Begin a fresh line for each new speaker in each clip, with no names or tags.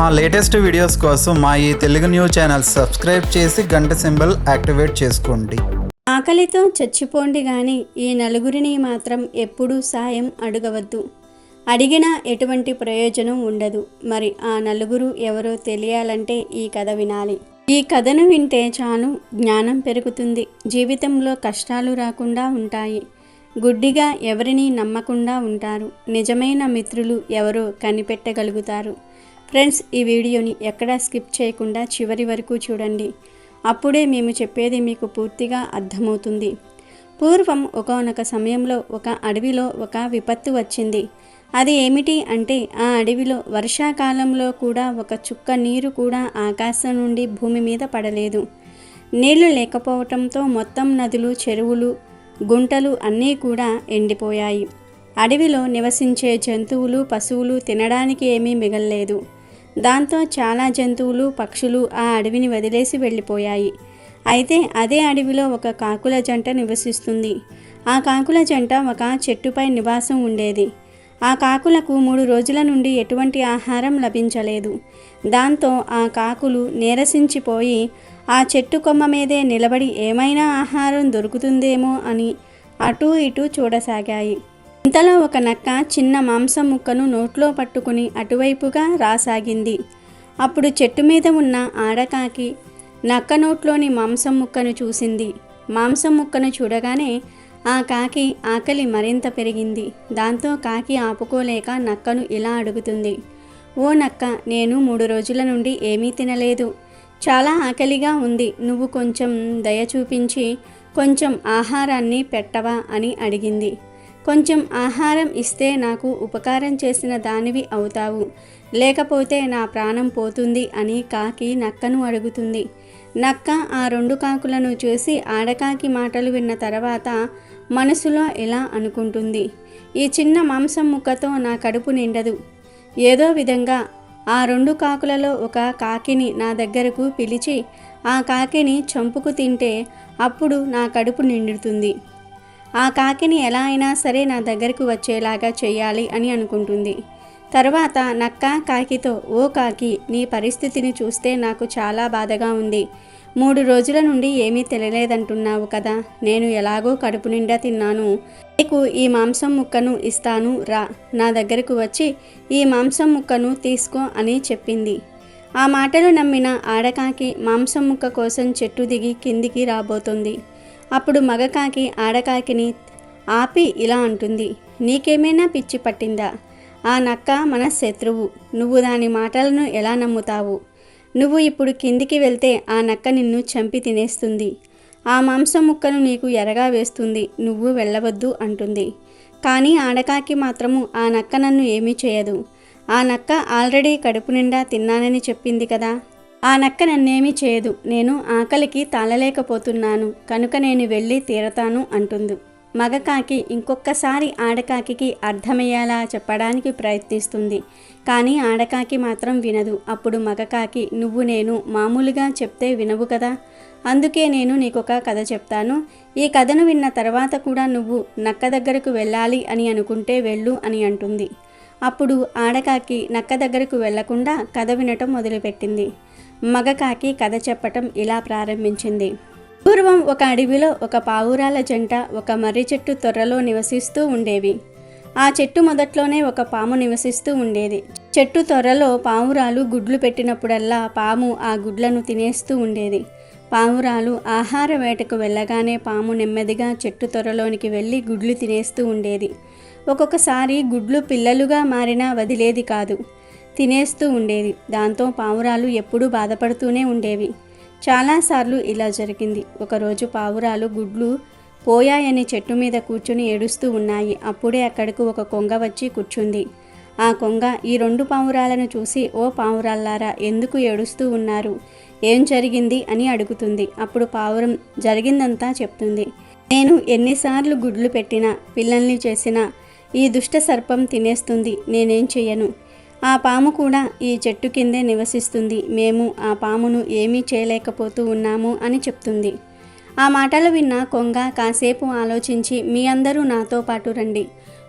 మా latest videos కోసం మా ఈ తెలుగు న్యూస్ ఛానల్ సబ్స్క్రైబ్ చేసి గంట సింబల్ యాక్టివేట్ చేసుకోండి.
ఆకలితో చచ్చిపోండి గాని ఈ నలుగురిని మాత్రం ఎప్పుడూ సాయం అడగవద్దు. అడిగినా ఎటువంటి ప్రయోజనం ఉండదు. మరి ఆ నలుగురు ఎవరో తెలియాలంటే ఈ కథ వినాలి. ఈ కథను వింటే చాలు జ్ఞానం పెరుగుతుంది. జీవితంలో కష్టాలు రాకుండా ఉంటాయి. గుడ్డిగా ఎవరిని నమ్మకుండా ఉంటారు. నిజమైన మిత్రులు ఎవరో కనిపెట్టగలుగుతారు. ఫ్రెండ్స్ ఈ వీడియోని ఎక్కడా స్కిప్ చేయకుండా చివరి వరకు చూడండి. అప్పుడే మేము చెప్పేది మీకు పూర్తిగా అర్థమవుతుంది. పూర్వం ఒకనొక సమయంలో ఒక అడవిలో ఒక విపత్తు వచ్చింది. అది ఏమిటి అంటే ఆ అడవిలో వర్షాకాలంలో కూడా ఒక చుక్క నీరు కూడా ఆకాశం నుండి భూమి మీద పడలేదు. నీళ్ళు లేకపోవటంతో మొత్తం నదులు చెరువులు గుంటలు అన్నీ కూడా ఎండిపోయాయి. అడవిలో నివసించే జంతువులు పశువులు తినడానికి ఏమీ మిగల్లేదు. దాంతో చాలా జంతువులు పక్షులు ఆ అడవిని వదిలేసి వెళ్ళిపోయాయి. అయితే అదే అడవిలో ఒక కాకుల జంట నివసిస్తుంది. ఆ కాకుల జంట ఒక చెట్టుపై నివాసం ఉండేది. ఆ కాకులకు మూడు రోజుల నుండి ఎటువంటి ఆహారం లభించలేదు. దాంతో ఆ కాకులు నీరసించిపోయి ఆ చెట్టు కొమ్మ మీదే నిలబడి ఏమైనా ఆహారం దొరుకుతుందేమో అని అటూ ఇటూ చూడసాగాయి. ఇంతలో ఒక నక్క చిన్న మాంసం ముక్కను నోట్లో పట్టుకుని అటువైపుగా రాసాగింది. అప్పుడు చెట్టు మీద ఉన్న ఆడకాకి నక్క నోట్లోని మాంసం ముక్కను చూసింది. మాంసం ముక్కను చూడగానే ఆ కాకి ఆకలి మరింత పెరిగింది. దాంతో కాకి ఆపుకోలేక నక్కను ఇలా అడుగుతుంది. ఓ నక్క నేను మూడు రోజుల నుండి ఏమీ తినలేదు. చాలా ఆకలిగా ఉంది. నువ్వు కొంచెం దయ చూపించి కొంచెం ఆహారాన్ని పెట్టవా? అని అడిగింది. కొంచెం ఆహారం ఇస్తే నాకు ఉపకారం చేసిన దానివి అవుతావు. లేకపోతే నా ప్రాణం పోతుంది అని కాకి నక్కను అడుగుతుంది. నక్క ఆ రెండు కాకులను చూసి ఆడకాకి మాటలు విన్న తర్వాత మనసులో ఎలా అనుకుంటుంది? ఈ చిన్న మాంసం ముక్కతో నా కడుపు నిండదు. ఏదో విధంగా ఆ రెండు కాకులలో ఒక కాకిని నా దగ్గరకు పిలిచి ఆ కాకిని చంపుకు తింటే అప్పుడు నా కడుపు నిండుతుంది. ఆ కాకిని ఎలా అయినా సరే నా దగ్గరకు వచ్చేలాగా చేయాలి అని అనుకుంటుంది. తర్వాత నక్క కాకితో ఓ కాకి నీ పరిస్థితిని చూస్తే నాకు చాలా బాధగా ఉంది. మూడు రోజుల నుండి ఏమీ తెలియలేదంటున్నావు కదా. నేను ఎలాగో కడుపు నిండా తిన్నాను. నీకు ఈ మాంసం ముక్కను ఇస్తాను రా. నా దగ్గరకు వచ్చి ఈ మాంసం ముక్కను తీసుకో అని చెప్పింది. ఆ మాటలు నమ్మిన ఆడకాకి మాంసం ముక్క కోసం చెట్టు దిగి కిందికి రాబోతుంది. అప్పుడు మగకాకి ఆడకాకిని ఆపి ఇలా అంటుంది నీకేమైనా పిచ్చి పట్టిందా? ఆ నక్క మన శత్రువు. నువ్వు దాని మాటలను ఎలా నమ్ముతావు? నువ్వు ఇప్పుడు కిందికి వెళ్తే ఆ నక్క నిన్ను చంపి తినేస్తుంది. ఆ మాంసం ముక్కను నీకు ఎరగా వేస్తుంది. నువ్వు వెళ్ళవద్దు అంటుంది. కానీ ఆడకాకి మాత్రము ఆ నక్క నన్ను ఏమీ చేయదు. ఆ నక్క ఆల్రెడీ కడుపు నిండా తిన్నానని చెప్పింది కదా. ఆ నక్క నన్నేమీ చేయదు. నేను ఆకలికి తాళలేకపోతున్నాను. కనుక నేను వెళ్ళి తీరతాను అంటుంది. మగకాకి ఇంకొకసారి ఆడకాకి అర్థమయ్యేలా చెప్పడానికి ప్రయత్నిస్తుంది. కానీ ఆడకాకి మాత్రం వినదు. అప్పుడు మగకాకి నువ్వు నేను మామూలుగా చెప్తే వినవు కదా? అందుకే నేను నీకొక కథ చెప్తాను. ఈ కథను విన్న తర్వాత కూడా నువ్వు నక్క దగ్గరకు వెళ్ళాలి అని అనుకుంటే వెళ్ళు అని అంటుంది. అప్పుడు ఆడకాకి నక్క దగ్గరకు వెళ్ళకుండా కథ వినటం మొదలుపెట్టింది. మగకాకి కథ చెప్పటం ఇలా ప్రారంభించింది. పూర్వం ఒక అడవిలో ఒక పావురాల జంట ఒక మర్రి చెట్టు తొర్రలో నివసిస్తూ ఉండేవి. ఆ చెట్టు మొదట్లోనే ఒక పాము నివసిస్తూ ఉండేది. చెట్టు తొర్రలో పావురాలు గుడ్లు పెట్టినప్పుడల్లా పాము ఆ గుడ్లను తినేస్తూ ఉండేది. పావురాలు ఆహార వేటకు వెళ్ళగానే పాము నెమ్మదిగా చెట్టు తొర్రలోనికి వెళ్ళి గుడ్లు తినేస్తూ ఉండేది. ఒక్కొక్కసారి గుడ్లు పిల్లలుగా మారినా వదిలేది కాదు. తినేస్తూ ఉండేది దాంతో పావురాలు ఎప్పుడూ బాధపడుతూనే ఉండేవి. చాలాసార్లు ఇలా జరిగింది. ఒకరోజు పావురాలు గుడ్లు పోయాయని చెట్టు మీద కూర్చుని ఏడుస్తూ ఉన్నాయి. అప్పుడే అక్కడకు ఒక కొంగ వచ్చి కూర్చుంది. ఆ కొంగ ఈ రెండు పావురాలను చూసి ఓ పావురాల్లారా ఎందుకు ఏడుస్తూ ఉన్నారు? ఏం జరిగింది? అని అడుగుతుంది. అప్పుడు పావురం జరిగిందంతా చెప్తుంది. నేను ఎన్నిసార్లు గుడ్లు పెట్టినా పిల్లల్ని చేసినా ఈ దుష్ట సర్పం తినేస్తుంది. నేనేం చెయ్యను? ఆ పాము కూడా ఈ చెట్టు కిందే నివసిస్తుంది. మేము ఆ పామును ఏమీ చేయలేకపోతూ ఉన్నాము అని చెప్తుంది. ఆ మాటలు విన్న కొంగ కాసేపు ఆలోచించి మీ అందరూ నాతో పాటు రండి.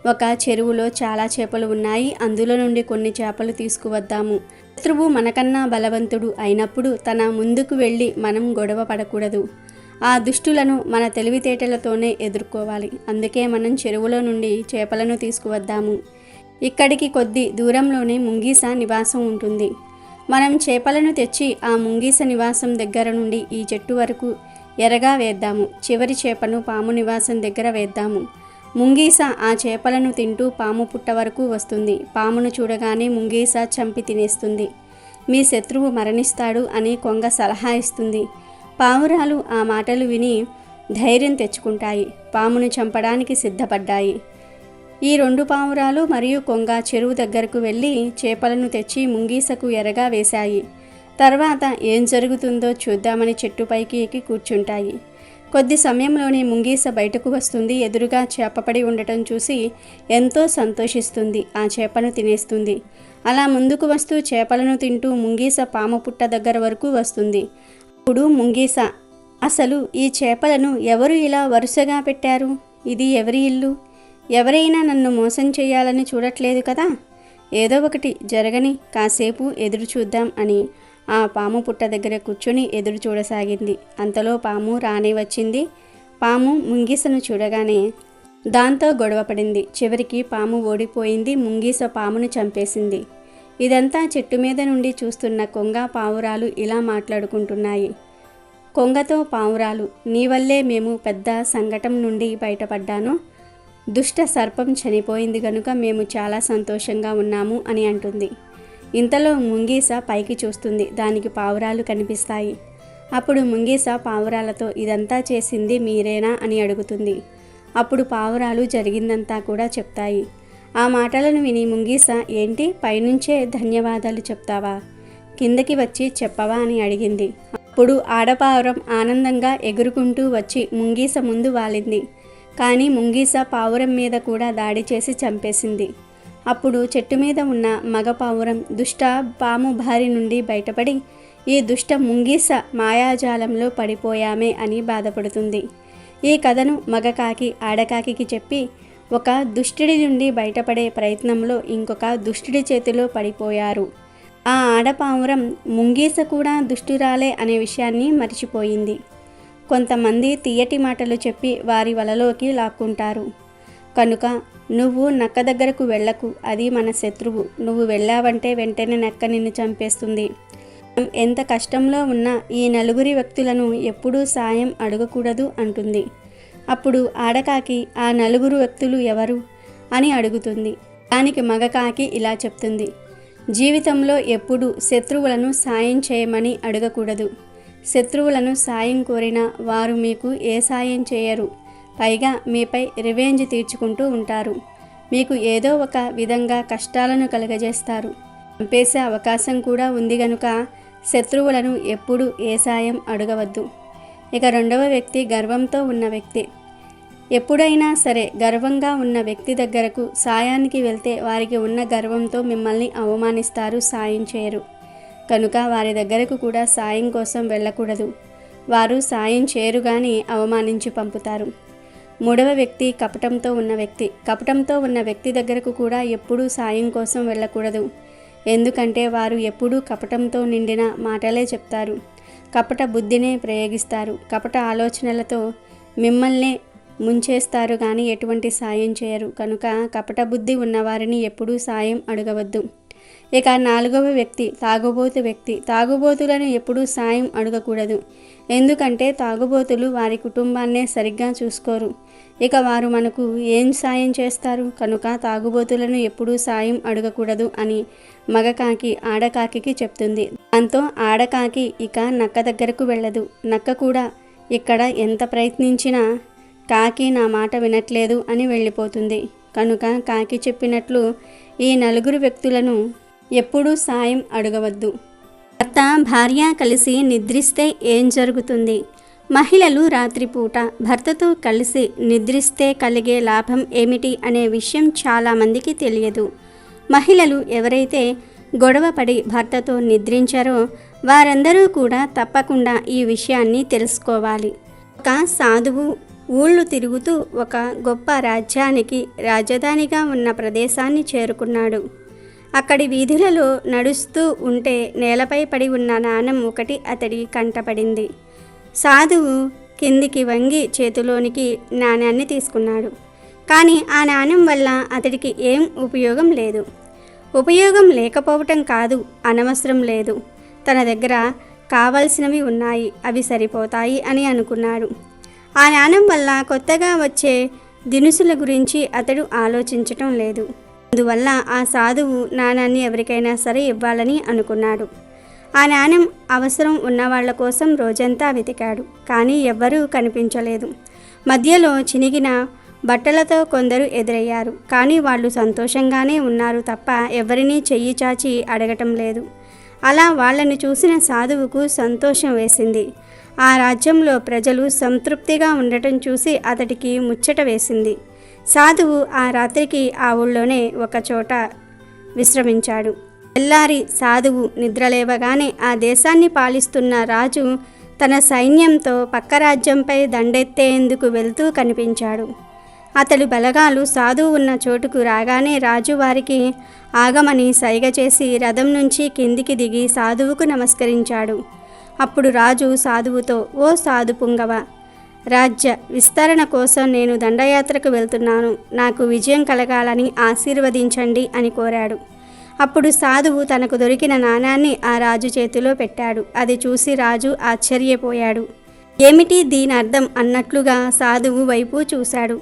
ఒక చెరువులో చాలా చేపలు ఉన్నాయి. అందులో నుండి కొన్ని చేపలు తీసుకువద్దాము. శత్రువు మనకన్నా బలవంతుడు అయినప్పుడు తన ముందుకు వెళ్ళి మనం గొడవ పడకూడదు. ఆ దుష్టులను మన తెలివితేటలతోనే ఎదుర్కోవాలి. అందుకే మనం చెరువులో నుండి చేపలను తీసుకువద్దాము. ఇక్కడికి కొద్ది దూరంలోనే ముంగీస నివాసం ఉంటుంది. మనం చేపలను తెచ్చి ఆ ముంగీస నివాసం దగ్గర నుండి ఈ చెట్టు వరకు ఎరగా వేద్దాము. చివరి చేపను పాము నివాసం దగ్గర వేద్దాము. ముంగీస ఆ చేపలను తింటూ పాము పుట్ట వరకు వస్తుంది. పామును చూడగానే ముంగీస చంపి తినేస్తుంది. మీ శత్రువు మరణిస్తాడు అని కొంగ సలహా ఇస్తుంది. పావురాలు ఆ మాటలు విని ధైర్యం తెచ్చుకుంటాయి. పామును చంపడానికి సిద్ధపడ్డాయి. ఈ రెండు పావురాలు మరియు కొంగ చెరువు దగ్గరకు వెళ్ళి చేపలను తెచ్చి ముంగీసకు ఎరగా వేశాయి. తర్వాత ఏం జరుగుతుందో చూద్దామని చెట్టుపైకి ఎక్కి కూర్చుంటాయి. కొద్ది సమయంలోనే ముంగీస బయటకు వస్తుంది. ఎదురుగా చేపపడి ఉండటం చూసి ఎంతో సంతోషిస్తుంది. ఆ చేపను తినేస్తుంది. అలా ముందుకు వస్తూ చేపలను తింటూ ముంగీస పాము పుట్ట దగ్గర వరకు వస్తుంది. అప్పుడు ముంగీస అసలు ఈ చేపలను ఎవరు ఇలా వరుసగా పెట్టారు? ఇది ఎవరి ఇల్లు? ఎవరైనా నన్ను మోసం చేయాలని చూడట్లేదు కదా? ఏదో ఒకటి జరగని కాసేపు ఎదురు చూద్దాం అని ఆ పాము పుట్ట దగ్గర కూర్చొని ఎదురు చూడసాగింది. అంతలో పాము రానే వచ్చింది. పాము ముంగీసను చూడగానే దాంతో గొడవపడింది చివరికి పాము ఓడిపోయింది. ముంగీస పామును చంపేసింది. ఇదంతా చెట్టు మీద నుండి చూస్తున్న కొంగ పావురాలు ఇలా మాట్లాడుకుంటున్నాయి. కొంగతో పావురాలు నీ వల్లే మేము పెద్ద సంఘటన నుండి బయటపడ్డాను. దుష్ట సర్పం చనిపోయింది గనుక మేము చాలా సంతోషంగా ఉన్నాము అని అంటుంది. ఇంతలో ముంగీస పైకి చూస్తుంది. దానికి పావురాలు కనిపిస్తాయి. అప్పుడు ముంగీస పావురాలతో ఇదంతా చేసింది మీరేనా? అని అడుగుతుంది. అప్పుడు పావురాలు జరిగిందంతా కూడా చెప్తాయి. ఆ మాటలను విని ముంగీస ఏంటి? పైనుంచే ధన్యవాదాలు చెప్తావా? కిందకి వచ్చి చెప్పవా? అని అడిగింది. అప్పుడు ఆడపావురం ఆనందంగా ఎగురుకుంటూ వచ్చి ముంగీస ముందు వాలింది. కానీ ముంగీస పావురం మీద కూడా దాడి చేసి చంపేసింది. అప్పుడు చెట్టు మీద ఉన్న మగ పావురం దుష్ట పాము బారి నుండి బయటపడి ఈ దుష్ట ముంగీస మాయాజాలంలో పడిపోయామే అని బాధపడుతుంది. ఈ కథను మగకాకి ఆడకాకి చెప్పి ఒక దుష్టుడి నుండి బయటపడే ప్రయత్నంలో ఇంకొక దుష్టుడి చేతిలో పడిపోయారు. ఆ ఆడపావురం ముంగీస కూడా దుష్టురాలే అనే విషయాన్ని మర్చిపోయింది. కొంతమంది తీయటి మాటలు చెప్పి వారి వలలోకి లాక్కుంటారు. కనుక నువ్వు నక్క దగ్గరకు వెళ్ళకు. అది మన శత్రువు. నువ్వు వెళ్ళావంటే వెంటనే నక్క నిన్ను చంపేస్తుంది. ఎంత కష్టంలో ఉన్నా ఈ నలుగురి వ్యక్తులను ఎప్పుడూ సాయం అడగకూడదు అంటుంది. అప్పుడు ఆడకాకి ఆ నలుగురు వ్యక్తులు ఎవరు? అని అడుగుతుంది. దానికి మగకాకి ఇలా చెప్తుంది. జీవితంలో ఎప్పుడు శత్రువులను సాయం చేయమని అడగకూడదు. శత్రువులను సాయం కోరినా వారు మీకు ఏ సాయం చేయరు. పైగా మీపై రివెంజ్ తీర్చుకుంటూ ఉంటారు. మీకు ఏదో ఒక విధంగా కష్టాలను కలుగజేస్తారు. చంపేసే అవకాశం కూడా ఉంది గనుక శత్రువులను ఎప్పుడు ఏ సాయం అడగవద్దు. ఇక రెండవ వ్యక్తి గర్వంతో ఉన్న వ్యక్తి. ఎప్పుడైనా సరే గర్వంగా ఉన్న వ్యక్తి దగ్గరకు సాయానికి వెళ్తే వారికి ఉన్న గర్వంతో మిమ్మల్ని అవమానిస్తారు సాయం చేయరు. కనుక వారి దగ్గరకు కూడా సాయం కోసం వెళ్ళకూడదు. వారు సాయం చేరుగాని అవమానించి పంపుతారు. మూడవ వ్యక్తి కపటంతో ఉన్న వ్యక్తి. కపటంతో ఉన్న వ్యక్తి దగ్గరకు కూడా ఎప్పుడూ సాయం కోసం వెళ్ళకూడదు. ఎందుకంటే వారు ఎప్పుడూ కపటంతో నిండిన మాటలే చెప్తారు. కపట బుద్ధినే ప్రయోగిస్తారు. కపట ఆలోచనలతో మిమ్మల్నే ముంచేస్తారు కానీ ఎటువంటి సాయం చేయరు. కనుక కపట బుద్ధి ఉన్నవారిని ఎప్పుడూ సాయం అడగవద్దు. ఇక నాలుగవ వ్యక్తి తాగుబోతు వ్యక్తి. తాగుబోతులను ఎప్పుడూ సాయం అడగకూడదు. ఎందుకంటే తాగుబోతులు వారి కుటుంబాన్నే సరిగ్గా చూసుకోరు. ఇక వారు మనకు ఏం సాయం చేస్తారు? కనుక తాగుబోతులను ఎప్పుడూ సాయం అడగకూడదు అని మగకాకి ఆడకాకి చెప్తుంది. దాంతో ఆడకాకి ఇక నక్క దగ్గరకు వెళ్ళదు. నక్క కూడా ఇక్కడ ఎంత ప్రయత్నించినా కాకి నా మాట వినట్లేదు అని వెళ్ళిపోతుంది. కనుక కాకి చెప్పినట్లు ఈ నలుగురు వ్యక్తులను ఎప్పుడూ సాయం అడగవద్దు. భర్త భార్య కలిసి నిద్రిస్తే ఏం జరుగుతుంది? మహిళలు రాత్రిపూట భర్తతో కలిసి నిద్రిస్తే కలిగే లాభం ఏమిటి అనే విషయం చాలామందికి తెలియదు. మహిళలు ఎవరైతే గొడవపడి భర్తతో నిద్రించారో వారందరూ కూడా తప్పకుండా ఈ విషయాన్ని తెలుసుకోవాలి. ఒక సాధువు ఊళ్ళు తిరుగుతూ ఒక గొప్ప రాజ్యానికి రాజధానిగా ఉన్న ప్రదేశాన్ని చేరుకున్నాడు. అక్కడి వీధులలో నడుస్తూ ఉంటే నేలపై పడి ఉన్న నాణం ఒకటి అతడి కంటపడింది. సాధువు కిందికి వంగి చేతిలోనికి నాణ్యాన్ని తీసుకున్నాడు. కానీ ఆ నాణ్యం వల్ల అతడికి ఏం ఉపయోగం లేదు. ఉపయోగం లేకపోవటం కాదు అనవసరం లేదు. తన దగ్గర కావలసినవి ఉన్నాయి అవి సరిపోతాయి అని అనుకున్నాడు. ఆ నాణం వల్ల కొత్తగా వచ్చే దినుసుల గురించి అతడు ఆలోచించటం లేదు. అందువల్ల ఆ సాధువు నాణాన్ని ఎవరికైనా సరే ఇవ్వాలని అనుకున్నాడు. ఆ నాణ్యం అవసరం ఉన్నవాళ్ళ కోసం రోజంతా వెతికాడు కానీ ఎవ్వరూ కనిపించలేదు. మధ్యలో చినిగిన బట్టలతో కొందరు ఎదురయ్యారు కానీ వాళ్ళు సంతోషంగానే ఉన్నారు తప్ప ఎవరినీ చెయ్యి చాచి అడగటం లేదు. అలా వాళ్ళని చూసిన సాధువుకు సంతోషం వేసింది. ఆ రాజ్యంలో ప్రజలు సంతృప్తిగా ఉండటం చూసి అతడికి ముచ్చట వేసింది. సాధువు ఆ రాత్రికి ఆ ఊళ్ళోనే ఒకచోట విశ్రమించాడు. తెల్లారి సాధువు నిద్రలేవగానే ఆ దేశాన్ని పాలిస్తున్న రాజు తన సైన్యంతో పక్క రాజ్యంపై దండెత్తేందుకు వెళ్తూ కనిపించాడు. అతడి బలగాలు సాధువు ఉన్న చోటుకు రాగానే రాజు వారికి ఆగమని సైగ చేసి రథం నుంచి కిందికి దిగి సాధువుకు నమస్కరించాడు. అప్పుడు రాజు సాధువుతో ఓ సాధు పుంగవ రాజ్య విస్తరణ కోసం నేను దండయాత్రకు వెళ్తున్నాను. నాకు విజయం కలగాలని ఆశీర్వదించండి అని కోరాడు. అప్పుడు సాధువు తనకు దొరికిన నాణాన్ని ఆ రాజు చేతిలో పెట్టాడు. అది చూసి రాజు ఆశ్చర్యపోయాడు. ఏమిటి దీని అర్థం అన్నట్లుగా సాధువు వైపు చూశాడు.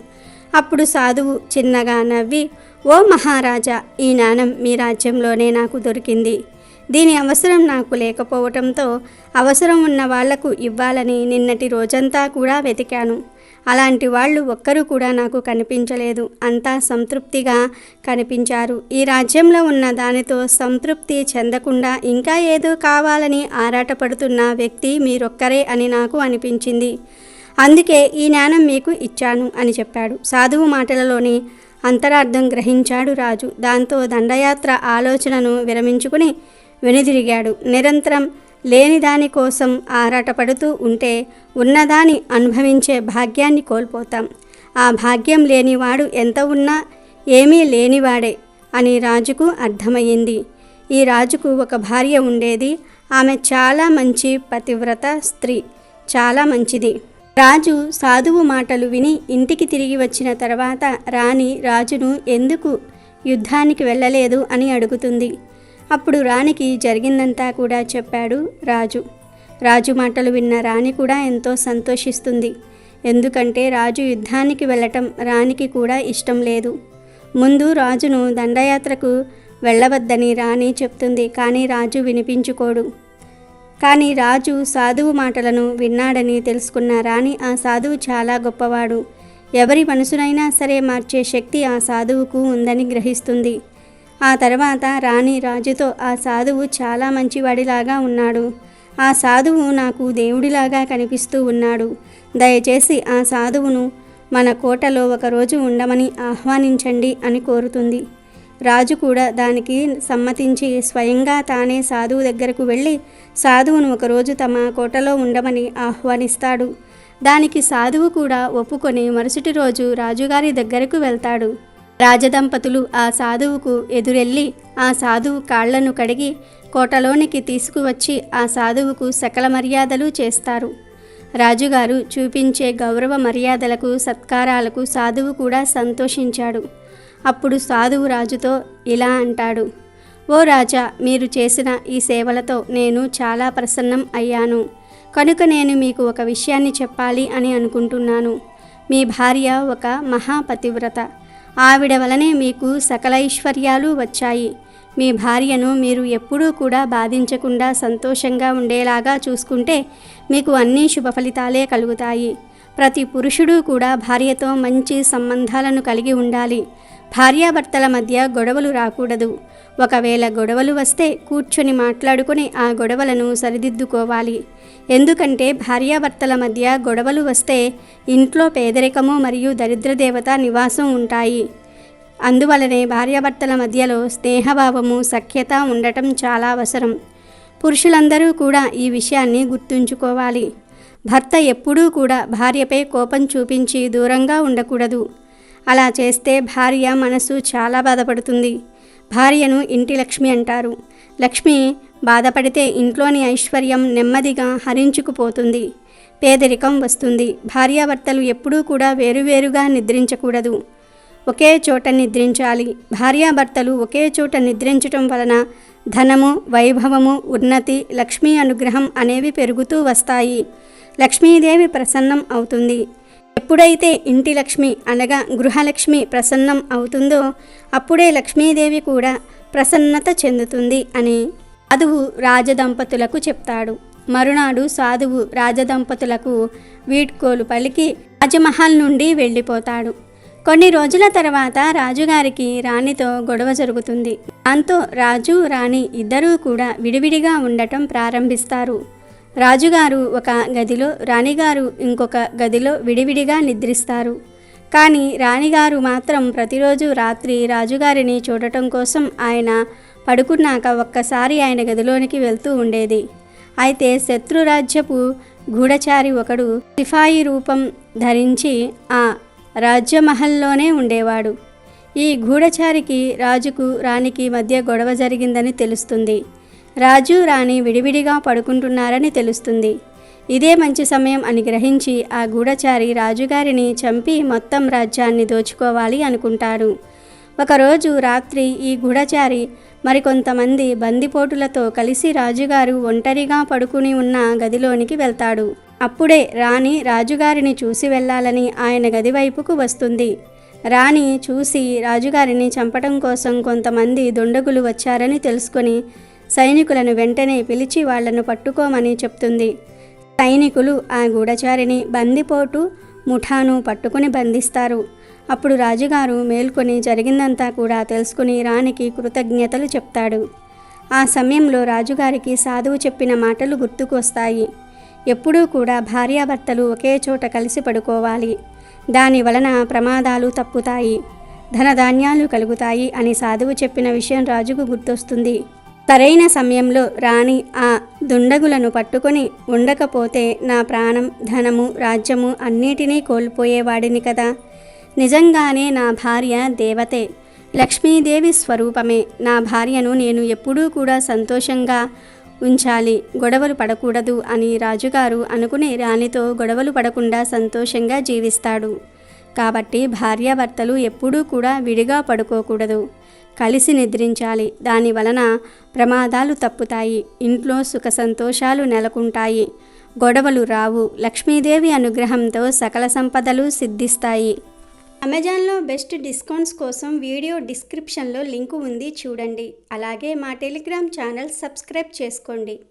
అప్పుడు సాధువు చిన్నగా నవ్వి ఓ మహారాజా ఈ నాణం మీ రాజ్యంలోనే నాకు దొరికింది. దీని అవసరం నాకు లేకపోవటంతో అవసరం ఉన్న వాళ్ళకు ఇవ్వాలని నిన్నటి రోజంతా కూడా వెతికాను. అలాంటి వాళ్ళు ఒక్కరూ కూడా నాకు కనిపించలేదు. అంతా సంతృప్తిగా కనిపించారు. ఈ రాజ్యంలో ఉన్న దానితో సంతృప్తి చెందకుండా ఇంకా ఏదో కావాలని ఆరాటపడుతున్న వ్యక్తి మీరొక్కరే అని నాకు అనిపించింది. అందుకే ఈ జ్ఞానం మీకు ఇచ్చాను అని చెప్పాడు. సాధువు మాటలలోని అంతరార్థం గ్రహించాడు రాజు. దాంతో దండయాత్ర ఆలోచనను విరమించుకుని వెనుదిరిగాడు. నిరంతరం లేని దాని కోసం ఆరాటపడుతూ ఉంటే ఉన్నదాని అనుభవించే భాగ్యాన్ని కోల్పోతాం. ఆ భాగ్యం లేనివాడు ఎంత ఉన్నా ఏమీ లేనివాడే అని రాజుకు అర్థమయ్యింది. ఈ రాజుకు ఒక భార్య ఉండేది. ఆమె చాలా మంచి పతివ్రత స్త్రీ. చాలా మంచిది. రాజు సాధువు మాటలు విని ఇంటికి తిరిగి వచ్చిన తర్వాత రాణి రాజును ఎందుకు యుద్ధానికి వెళ్ళలేదు అని అడుగుతుంది. అప్పుడు రాణికి జరిగిందంతా కూడా చెప్పాడు రాజు. రాజు మాటలు విన్న రాణి కూడా ఎంతో సంతోషిస్తుంది. ఎందుకంటే రాజు యుద్ధానికి వెళ్ళటం రాణికి కూడా ఇష్టం లేదు. ముందు రాజును దండయాత్రకు వెళ్ళవద్దని రాణి చెప్తుంది కానీ రాజు వినిపించుకోడు. కానీ రాజు సాధువు మాటలను విన్నాడని తెలుసుకున్న రాణి ఆ సాధువు చాలా గొప్పవాడు. ఎవరి మనసునైనా సరే మార్చే శక్తి ఆ సాధువుకు ఉందని గ్రహిస్తుంది. ఆ తర్వాత రాణి రాజుతో ఆ సాధువు చాలా మంచివాడిలాగా ఉన్నాడు. ఆ సాధువు నాకు దేవుడిలాగా కనిపిస్తూ ఉన్నాడు. దయచేసి ఆ సాధువును మన కోటలో ఒకరోజు ఉండమని ఆహ్వానించండి అని కోరుతుంది. రాజు కూడా దానికి సమ్మతించి స్వయంగా తానే సాధువు దగ్గరకు వెళ్ళి సాధువును ఒకరోజు తమ కోటలో ఉండమని ఆహ్వానిస్తాడు. దానికి సాధువు కూడా ఒప్పుకొని మరుసటి రోజు రాజుగారి దగ్గరకు వెళ్తాడు. రాజదంపతులు ఆ సాధువుకు ఎదురెళ్ళి ఆ సాధువు కాళ్ళను కడిగి కోటలోనికి తీసుకువచ్చి ఆ సాధువుకు సకల మర్యాదలు చేస్తారు. రాజుగారు చూపించే గౌరవ మర్యాదలకు సత్కారాలకు సాధువు కూడా సంతోషించాడు. అప్పుడు సాధువు రాజుతో ఇలా అంటాడు ఓ రాజా మీరు చేసిన ఈ సేవలతో నేను చాలా ప్రసన్నం అయ్యాను. కనుక నేను మీకు ఒక విషయాన్ని చెప్పాలి అని అనుకుంటున్నాను. మీ భార్య ఒక మహాపతివ్రత. ఆవిడ వలనే మీకు సకల ఐశ్వర్యాలు వచ్చాయి. మీ భార్యను మీరు ఎప్పుడూ కూడా బాధించకుండా సంతోషంగా ఉండేలాగా చూసుకుంటే మీకు అన్ని శుభ ఫలితాలే కలుగుతాయి. ప్రతి పురుషుడు కూడా భార్యతో మంచి సంబంధాలను కలిగి ఉండాలి. భార్యాభర్తల మధ్య గొడవలు రాకూడదు. ఒకవేళ గొడవలు వస్తే కూర్చొని మాట్లాడుకుని ఆ గొడవలను సరిదిద్దుకోవాలి. ఎందుకంటే భార్యాభర్తల మధ్య గొడవలు వస్తే ఇంట్లో పేదరికము మరియు దరిద్రదేవత నివాసం ఉంటాయి. అందువలనే భార్యాభర్తల మధ్యలో స్నేహభావము సఖ్యత ఉండటం చాలా అవసరం. పురుషులందరూ కూడా ఈ విషయాన్ని గుర్తుంచుకోవాలి. భర్త ఎప్పుడూ కూడా భార్యపై కోపం చూపించి దూరంగా ఉండకూడదు. అలా చేస్తే భార్య మనసు చాలా బాధపడుతుంది. భార్యను ఇంటి లక్ష్మి అంటారు. లక్ష్మి బాధపడితే ఇంట్లోని ఐశ్వర్యం నెమ్మదిగా హరించుకుపోతుంది. పేదరికం వస్తుంది. భార్యాభర్తలు ఎప్పుడూ కూడా వేరువేరుగా నిద్రించకూడదు. ఒకే చోట నిద్రించాలి. భార్యాభర్తలు ఒకే చోట నిద్రించటం వలన ధనము వైభవము ఉన్నతి లక్ష్మీ అనుగ్రహం అనేవి పెరుగుతూ వస్తాయి. లక్ష్మీదేవి ప్రసన్నం అవుతుంది. ఎప్పుడైతే ఇంటి లక్ష్మి అనగా గృహలక్ష్మి ప్రసన్నం అవుతుందో అప్పుడే లక్ష్మీదేవి కూడా ప్రసన్నత చెందుతుంది అని సాధువు రాజదంపతులకు చెప్తాడు. మరునాడు సాధువు రాజదంపతులకు వీడ్కోలు పలికి రాజమహల్ నుండి వెళ్ళిపోతాడు. కొన్ని రోజుల తర్వాత రాజుగారికి రాణితో గొడవ జరుగుతుంది. దాంతో రాజు రాణి ఇద్దరూ కూడా విడివిడిగా ఉండటం ప్రారంభిస్తారు. రాజుగారు ఒక గదిలో రాణిగారు ఇంకొక గదిలో విడివిడిగా నిద్రిస్తారు. కానీ రాణిగారు మాత్రం ప్రతిరోజు రాత్రి రాజుగారిని చూడటం కోసం ఆయన పడుకున్నాక ఒక్కసారి ఆయన గదిలోనికి వెళ్తూ ఉండేది. అయితే శత్రురాజ్యపు గూఢచారి ఒకడు సిఫాయి రూపం ధరించి ఆ రాజ్యమహల్లోనే ఉండేవాడు. ఈ గూఢచారికి రాజుకు రాణికి మధ్య గొడవ జరిగిందని తెలుస్తుంది. రాజు రాణి విడివిడిగా పడుకుంటున్నారని తెలుస్తుంది. ఇదే మంచి సమయం అని గ్రహించి ఆ గూఢచారి రాజుగారిని చంపి మొత్తం రాజ్యాన్ని దోచుకోవాలి అనుకుంటాడు. ఒకరోజు రాత్రి ఈ గూఢచారి మరికొంతమంది బందిపోటులతో కలిసి రాజుగారు ఒంటరిగా పడుకుని ఉన్న గదిలోనికి వెళ్తాడు. అప్పుడే రాణి రాజుగారిని చూసి వెళ్ళాలని ఆయన గది వైపుకు వస్తుంది. రాణి చూసి రాజుగారిని చంపటం కోసం కొంతమంది దుండగులు వచ్చారని తెలుసుకొని సైనికులను వెంటనే పిలిచి వాళ్ళను పట్టుకోమని చెప్తుంది. సైనికులు ఆ గూఢచారిని బందిపోటు ముఠాను పట్టుకుని బంధిస్తారు. అప్పుడు రాజుగారు మేల్కొని జరిగిందంతా కూడా తెలుసుకుని రాణికి కృతజ్ఞతలు చెప్తాడు. ఆ సమయంలో రాజుగారికి సాధువు చెప్పిన మాటలు గుర్తుకొస్తాయి. ఎప్పుడూ కూడా భార్యాభర్తలు ఒకే చోట కలిసి పడుకోవాలి. దాని వలన ప్రమాదాలు తప్పుతాయి. ధనధాన్యాలు కలుగుతాయి అని సాధువు చెప్పిన విషయం రాజుకు గుర్తొస్తుంది. సరైన సమయంలో రాణి ఆ దుండగులను పట్టుకొని ఉండకపోతే నా ప్రాణం ధనము రాజ్యము అన్నిటినీ కోల్పోయేవాడిని కదా. నిజంగానే నా భార్య దేవతే. లక్ష్మీదేవి స్వరూపమే. నా భార్యను నేను ఎప్పుడూ కూడా సంతోషంగా ఉంచాలి. గొడవలు పడకూడదు అని రాజుగారు అనుకుని రాణితో గొడవలు పడకుండా సంతోషంగా జీవిస్తాడు. కాబట్టి భార్యాభర్తలు ఎప్పుడూ కూడా విడిగా పడుకోకూడదు. కలిసి నిద్రించాలి. దాని వలన ప్రమాదాలు తప్పుతాయి. ఇంట్లో సుఖ సంతోషాలు నెలకొంటాయి. గొడవలు రావు. లక్ష్మీదేవి అనుగ్రహంతో సకల సంపదలు సిద్ధిస్తాయి. అమెజాన్లో బెస్ట్ డిస్కౌంట్స్ కోసం వీడియో డిస్క్రిప్షన్లో లింకు ఉంది చూడండి. అలాగే మా టెలిగ్రామ్ ఛానల్ సబ్స్క్రైబ్ చేసుకోండి.